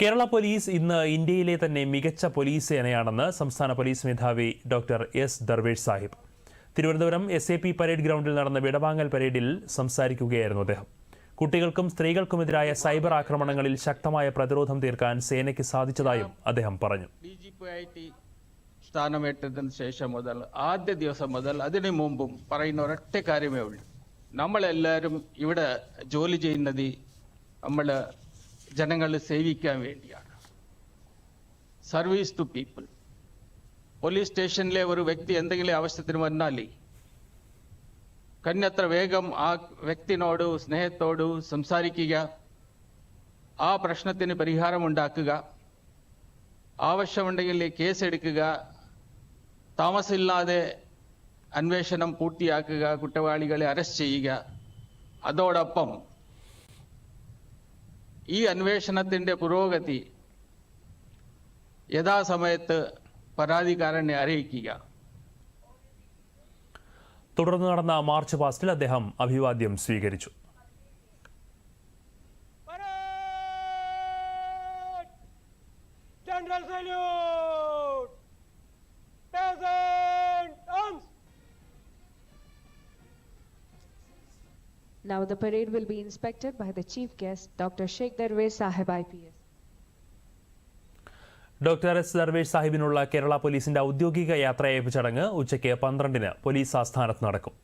Kerala police ഇന്ന് ഇന്ത്യയിലെ തന്നെ മികച്ച പോലീസ് സേനയാണെന്ന് സംസ്ഥാന പോലീസ് മേധാവി doctor S Darvesh Sahib. Thiruvananthapuram S A P parade ഗ്രൗണ്ടിൽ നടന്ന വിടവാങ്ങൽ പരേഡിൽ സംസാരിക്കുകയായിരുന്നു അദ്ദേഹം. കുട്ടികൾക്കും സ്ത്രീകൾക്കുമെതിരായ സൈബർ ആക്രമണങ്ങളിൽ ശക്തമായ പ്രതിരോധം തീർക്കാൻ സേനയ്ക്ക് സാധിച്ചതായും അദ്ദേഹം പറഞ്ഞു. സ്ഥാനമേറ്റതിന് ശേഷം മുതൽ ആദ്യ ദിവസം മുതൽ അതിനു മുമ്പും പറയുന്ന ഒരൊറ്റ കാര്യമേ ഉള്ളൂ. നമ്മളെല്ലാവരും ഇവിടെ ജോലി ചെയ്യുന്നത് നമ്മൾ ജനങ്ങളെ സേവിക്കാൻ വേണ്ടിയാണ്. സർവീസ് ടു പീപ്പിൾ പോലീസ് സ്റ്റേഷനിലെ ഒരു വ്യക്തി എന്തെങ്കിലും ആവശ്യത്തിന് വന്നാൽ കന്നത്ര വേഗം ആ വ്യക്തിനോട് സ്നേഹത്തോട് സംസാരിക്കുക. ആ പ്രശ്നത്തിന് പരിഹാരമുണ്ടാക്കുക. ആവശ്യമുണ്ടെങ്കിൽ കേസ് എടുക്കുക താമസമില്ലാതെ അന്വേഷണം പൂർത്തിയാക്കുക. കുറ്റവാളികളെ അറസ്റ്റ് ചെയ്യുക. അതോടൊപ്പം ഈ അന്വേഷണത്തിന്റെ പുരോഗതി യഥാസമയത്ത് പരാതിക്കാരനെ അറിയിക്കുക. തുടർന്ന് നടന്ന മാർച്ച് പാസ്റ്റിൽ അദ്ദേഹം അഭിവാദ്യം സ്വീകരിച്ചു. General General Now the parade will be inspected by the chief guest, Dr. Sheikh Darwish Sahib IPS. Doctor S Darvesh സാഹിബിനുള്ള Kerala പോലീസിന്റെ ഔദ്യോഗിക യാത്രയയപ്പ് ചടങ്ങ് ഉച്ചയ്ക്ക് പന്ത്രണ്ടിന് പോലീസ് ആസ്ഥാനത്ത് നടക്കും